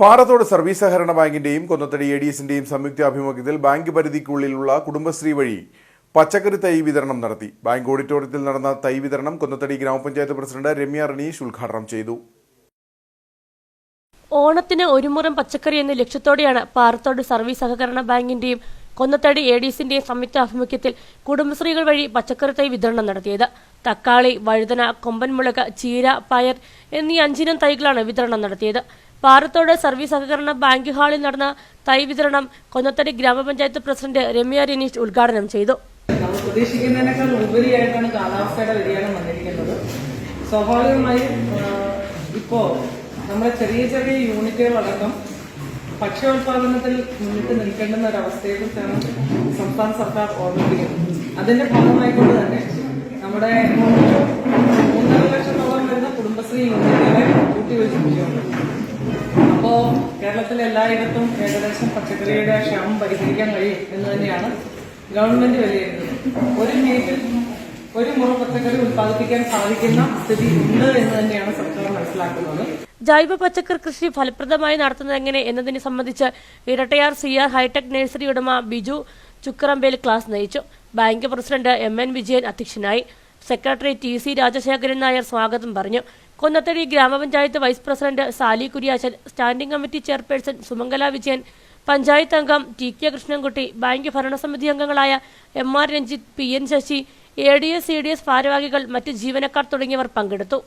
Parathodu service സഹകരണ ബാങ്കിന്റെയും Konnathady A D എസിന്റെയും സംയുക്താഭിമുഖ്യത്തിൽ ബാങ്ക് പരിധിക്കുള്ളിലുള്ള കുടുംബശ്രീ വഴി പച്ചക്കറി തൈ വിതരണം നടത്തി. ബാങ്ക് ഓഡിറ്റോറിയത്തിൽ നടന്ന തൈ വിതരണം കൊന്നത്തടി ഗ്രാമപഞ്ചായത്ത് പ്രസിഡന്റ് രമ്യ റണീഷ് ഉദ്ഘാടനം ചെയ്തു. ഓണത്തിന് ഒരു മുറം പച്ചക്കറി എന്ന ലക്ഷ്യത്തോടെയാണ് പാറത്തോട് സർവീസ് സഹകരണ ബാങ്കിന്റെയും കൊന്നത്തടി എ ഡി എസിന്റെയും സംയുക്ത ആഭിമുഖ്യത്തിൽ കുടുംബശ്രീകൾ വഴി പച്ചക്കറി തൈ വിതരണം നടത്തിയത്. തക്കാളി വഴുതന കൊമ്പൻമുളക് ചീര പയർ എന്നീ അഞ്ചിനം തൈകളാണ് വിതരണം നടത്തിയത്. പാറത്തോട് സർവീസ് സഹകരണ ബാങ്ക് ഹാളിൽ നടന്ന തൈ വിതരണം കൊന്നത്തടി ഗ്രാമപഞ്ചായത്ത് പ്രസിഡന്റ് രമ്യ രനീഷ് ഉദ്ഘാടനം ചെയ്തു. പ്രതീക്ഷിക്കുന്നതിനേക്കാൾ നമ്മുടെ ചെറിയ ചെറിയ യൂണിറ്റുകളടക്കം ഭക്ഷ്യോത്പാദനത്തിൽ മുന്നിട്ട് നിൽക്കേണ്ടുന്ന ഒരവസ്ഥയെക്കുറിച്ചാണ് സംസ്ഥാന സർക്കാർ ഓർമ്മിപ്പിക്കുന്നത്. അതിന്റെ ഭാഗമായിക്കൊണ്ട് തന്നെ നമ്മുടെ മൂന്നര ലക്ഷത്തോളം വരുന്ന കുടുംബശ്രീ യൂണിറ്റുകളെ കേരളത്തിലെ എല്ലായിടത്തും ഏകദേശം പച്ചക്കറിയുടെ ക്ഷാമം പരിഹരിക്കാൻ കഴിയും എന്ന് തന്നെയാണ് ഗവൺമെന്റ് വിലയിരുത്തുന്നത് ഒരു മീറ്റിൽ ഒരു മുറ പച്ചക്കറി ഉത്പാദിപ്പിക്കാൻ സാധിക്കുന്ന സ്ഥിതി ഉണ്ട് എന്ന് തന്നെയാണ് സർക്കാർ മനസ്സിലാക്കുന്നത്. ജൈവ പച്ചക്കറി കൃഷി ഫലപ്രദമായി നടത്തുന്നത് എങ്ങനെ എന്നതിനെ സംബന്ധിച്ച് Irattayar C R hitech nursery ഉടമ ബിജു ചുക്കറമ്പേൽ ക്ലാസ് നയിച്ചു. Bank president M N Vijayan അധ്യക്ഷനായി. Secretary T C Rajasekharan Nair സ്വാഗതം പറഞ്ഞു. കൊന്നത്തടി ഗ്രാമപഞ്ചായത്ത് vice president Sali Kuriachan standing committee chairperson Sumangala Vijayan panchayat അംഗം ടി കെ കൃഷ്ണൻകുട്ടി ബാങ്ക് ഭരണസമിതി അംഗങ്ങളായ M R Ranjith P N Sasi A D S C D S ഭാരവാഹികൾ മറ്റ് ജീവനക്കാർ തുടങ്ങിയവർ പങ്കെടുത്തു.